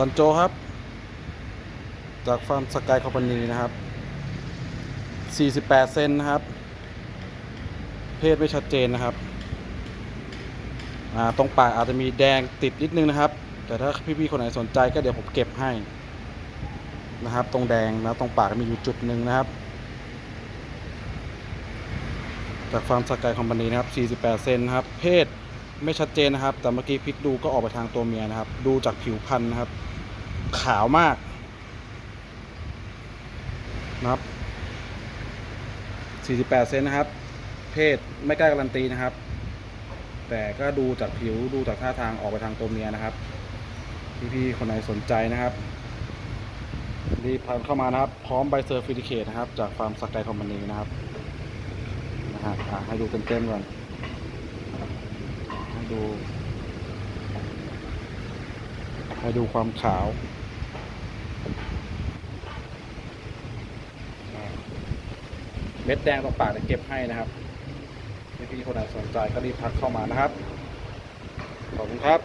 ตอนโจครับ จากฟาร์มสกายคอมพานีนะครับ 48 เซนนะครับ เพศไม่ชัดเจนนะครับ ตรงปากอาจจะมีแดงติดนิดนึงนะครับ แต่ถ้าพี่ๆคนไหนสนใจก็เดี๋ยวผมเก็บให้นะครับ ตรงแดงนะตรงปากมีอยู่จุดหนึ่งนะครับ จากฟาร์มสกายคอมพานีนะครับ 48 เซนนะครับ เพศ ไม่ชัดเจนนะครับ แต่เมื่อกี้พลิกดูก็ออกไปทางตัวเมียนะครับ ดูจากผิวพรรณนะครับ ขาวมากนะครับ 48 เซนนะครับ เพศไม่กล้าการันตีนะครับ แต่ก็ดูจากผิวดูจากท่าทางออกไปทางตัวเมียนะครับ พี่ๆคนไหนสนใจนะครับ รีบพันเข้ามานะครับ พร้อมใบเซอร์ฟิลิเคตนะครับ จากฟาร์มสกายคอมพานีนะครับนะฮะให้ดูเต็มๆก่อน ให้ดู มาดูความขาว เม็ดแดงตรงปากจะเก็บให้นะครับพี่ๆคนไหนสนใจก็รีบทักเข้ามานะครับ ขอบคุณครับ